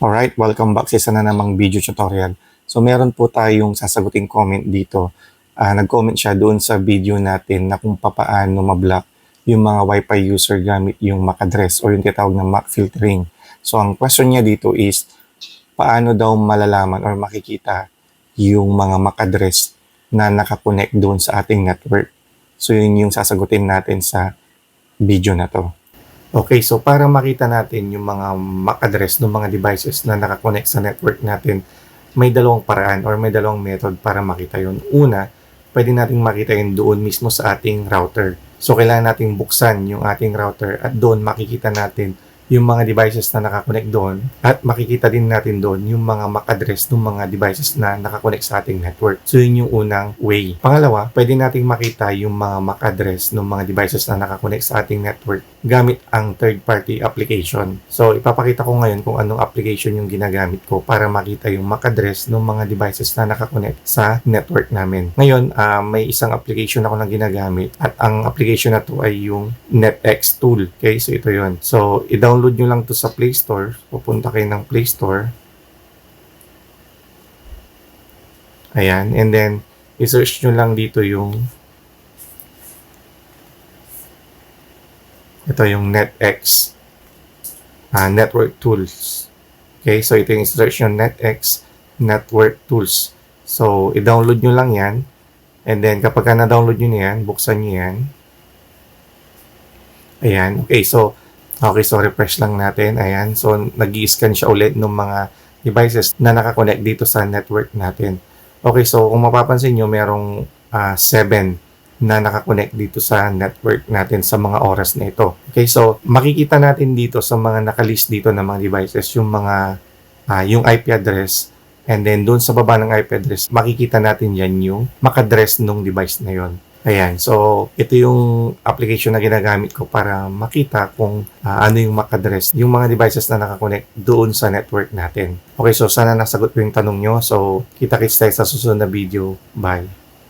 Alright, welcome back sa isa na namang video tutorial. So meron po tayong sasaguting comment dito. Ah, nag-comment siya doon sa video natin na kung papaano ma-block yung mga Wi-Fi user gamit yung MAC address o yung tinatawag na MAC filtering. So ang question niya dito is paano daw malalaman or makikita yung mga MAC address na nakakonect doon sa ating network. So yun yung sasagutin natin sa video na to. Okay, so para makita natin yung mga MAC address ng mga devices na nakakonect sa network natin, may dalawang paraan or may dalawang method para makita yun. Una, pwede nating makita yun doon mismo sa ating router. So, kailangan nating buksan yung ating router at doon makikita natin yung mga devices na nakakonect doon at makikita din natin doon yung mga MAC address ng mga devices na nakakonect sa ating network. So, yun yung unang way. Pangalawa, pwede nating makita yung mga MAC address ng mga devices na nakakonect sa ating network gamit ang third-party application. So, ipapakita ko ngayon kung anong application yung ginagamit ko para makita yung MAC address ng mga devices na nakakonect sa network namin. Ngayon, ah, may isang application ako na ginagamit at ang application na to ay yung NetX tool. Okay, so ito yon. So, i-download nyo lang to sa Play Store. Pupunta kayo ng Play Store. Ayan, and then, i-search nyo lang dito yung ito yung NetX ah, Network Tools. Okay, so ito yung search yung NetX Network Tools. So, i-download nyo lang yan. And then, kapag ka na-download nyo na yan, buksan nyo yan. Ayan. Okay, so, okay, so refresh lang natin. Ayan. So, nag scan siya ulit ng mga devices na nakakonect dito sa network natin. Okay, so kung mapapansin nyo, merong 7 na nakakonect dito sa network natin sa mga oras na ito. Okay, so makikita natin dito sa mga nakalist dito ng mga devices yung mga ah, yung IP address and then doon sa baba ng IP address makikita natin yan yung MAC address ng device na yon. Ayan, so ito yung application na ginagamit ko para makita kung ah, ano yung MAC address, yung mga devices na nakakonect doon sa network natin. Okay, so sana nasagot ko yung tanong nyo. So, kita-kits tayo sa susunod na video. Bye!